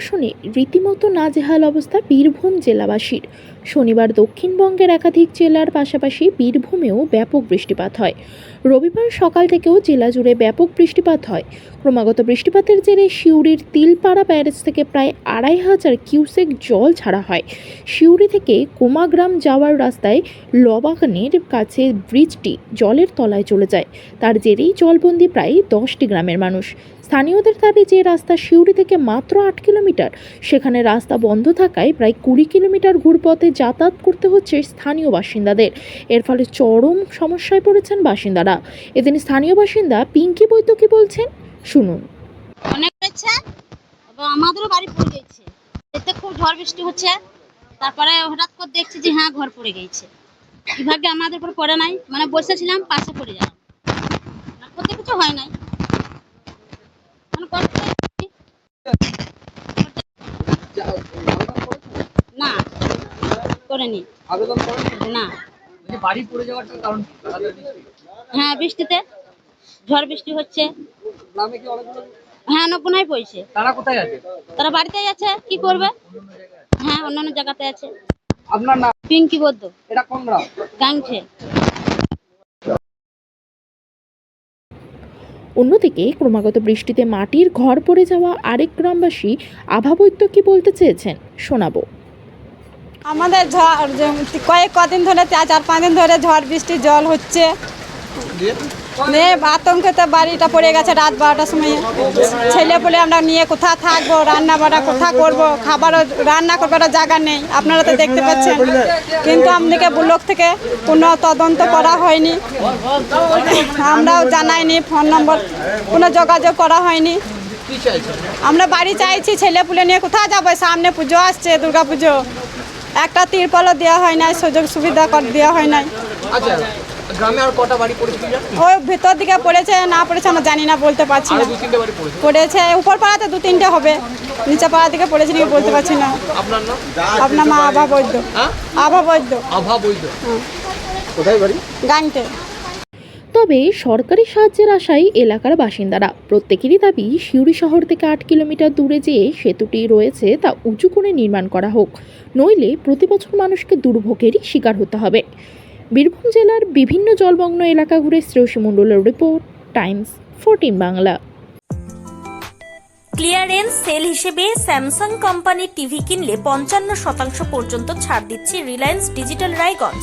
বর্ষণে রীতিমতো নাজেহাল অবস্থা বীরভূম জেলাবাসীর। শনিবার দক্ষিণবঙ্গের একাধিক জেলার পাশাপাশি বীরভূমেও ব্যাপক বৃষ্টিপাত হয়। রবিবার সকাল থেকেও জেলা জুড়ে ব্যাপক বৃষ্টিপাত হয়। ক্রমাগত বৃষ্টিপাতের জেরে সিউড়ির তিলপাড়া ব্যারেজ থেকে প্রায় আড়াই হাজার কিউসেক জল ছাড়া হয়। সিউড়ি থেকে কোমাগ্রাম যাওয়ার রাস্তায় লবাগানের কাছে ব্রিজটি জলের তলায় চলে যায়। তার জেরেই জলবন্দি প্রায় দশটি গ্রামের মানুষ। স্থানীয়দের দাবি যে রাস্তা সিউড়ি থেকে মাত্র আট কিলোমিটার সেখানে রাস্তা বন্ধ থাকায় প্রায় কুড়ি কিলোমিটার ঘুরপথে যাতায়াত করতে হচ্ছে স্থানীয় বাসিন্দাদের। এর ফলে চরম সমস্যায় পড়েছেন বাসিন্দারা। এদিন স্থানীয় বাসিন্দা পিঙ্কি বৈদ্য কি বলছেন, শুনুন। অনেক হয়েছে আমাদেরও বাড়ি পড়ে গেছে। এতে খুব ঝড় বৃষ্টি হচ্ছে। তারপরে হঠাৎ করে দেখছি যে হ্যাঁ ঘর পড়ে গেছে। বিভাগে আমাদের উপর পড়ে নাই। মানে বসেছিলাম পাশে পড়ে আর করতে কিছু হয় নাই। মানে কষ্ট হচ্ছে। না করেনি। আবেদন করেন? না। বাড়ি পড়ে যাওয়াটার কারণ কি? লাগাতার বৃষ্টি। হ্যাঁ বৃষ্টিতে। ঝড় বৃষ্টি হচ্ছে। হ্যাঁ নকুনাই পড়েছে। তারা কোথায় আছে? তারা বাড়িতেই আছে। কি করবে? হ্যাঁ অন্যান্য জায়গাতে আছে। আপনার নাম? পিঙ্কি বদ্য এটা কোন গ্রাম? গাংছে। অন্যদিকে ক্রমাগত বৃষ্টিতে মাটির ঘর পড়ে যাওয়া আরেক গ্রামবাসী আভাবৈদ্য কি বলতে চেয়েছেন শোনাবো। আমাদের ঝড় কয়েক কদিন ধরে চার চার পাঁচ দিন ধরে ঝড় বৃষ্টি জল হচ্ছে। নিয়ে আতঙ্কে তো বাড়িটা পড়ে গেছে রাত বারোটার সময়। ছেলে বলে আমরা নিয়ে কোথা থাকব রান্না বাড়া কোথা করব খাবারও রান্না করবার জায়গা নেই। আপনারা তো দেখতে পাচ্ছেন। কিন্তু আমাদেরকে ব্লক থেকে কোনো তদন্ত করা হয়নি। আমরাও জানাইনি ফোন নম্বর কোনো যোগাযোগ করা হয়নি। আমরা বাড়ি চাইছি ছেলে পুলে নিয়ে কোথায় যাব? সামনে পুজো আসছে দুর্গা পুজো একটা তিরপলও দেওয়া হয় নাই সুযোগ সুবিধা কর দেওয়া হয় নাই। আচ্ছা গ্রামে আর কটা বাড়ি পড়েছে ওই ভেতর দিকে পড়েছে না পড়েছে আমরা জানি না বলতে পারছি না। পড়েছে? উপর পাড়াতে দু তিনটে হবে। নিচে পাড়া থেকে পড়েছে নাকি বলতে পারছি না। আপনার নাম? আপনার মা আভা বৈদ্য। হ্যাঁ? আভা বৈদ্য। আভা বৈদ্য। কোথায় বাড়ি? গাংটে। তবে সরকারি সাহায্যের আশায় এলাকার বাসিন্দারা, প্রত্যেকেরই দাবি সিউড়ি শহর থেকে আট কিলোমিটার দূরে যে সেতুটি রয়েছে তা উঁচু করে নির্মাণ করা হোক, নইলে প্রতি বছর মানুষকে দুর্ভোগেরই শিকার হতে হবে। বীরভূম জেলার বিভিন্ন জলমগ্ন এলাকা ঘুরে শ্রেয়সী মণ্ডলের report, Times, fourteen Bangla. Clearance sale হিসেবে স্যামসাং কোম্পানির টিভি কিনলে পঞ্চান্ন শতাংশ পর্যন্ত ছাড় দিচ্ছে রিলায়েন্স ডিজিটাল রায়গঞ্জ।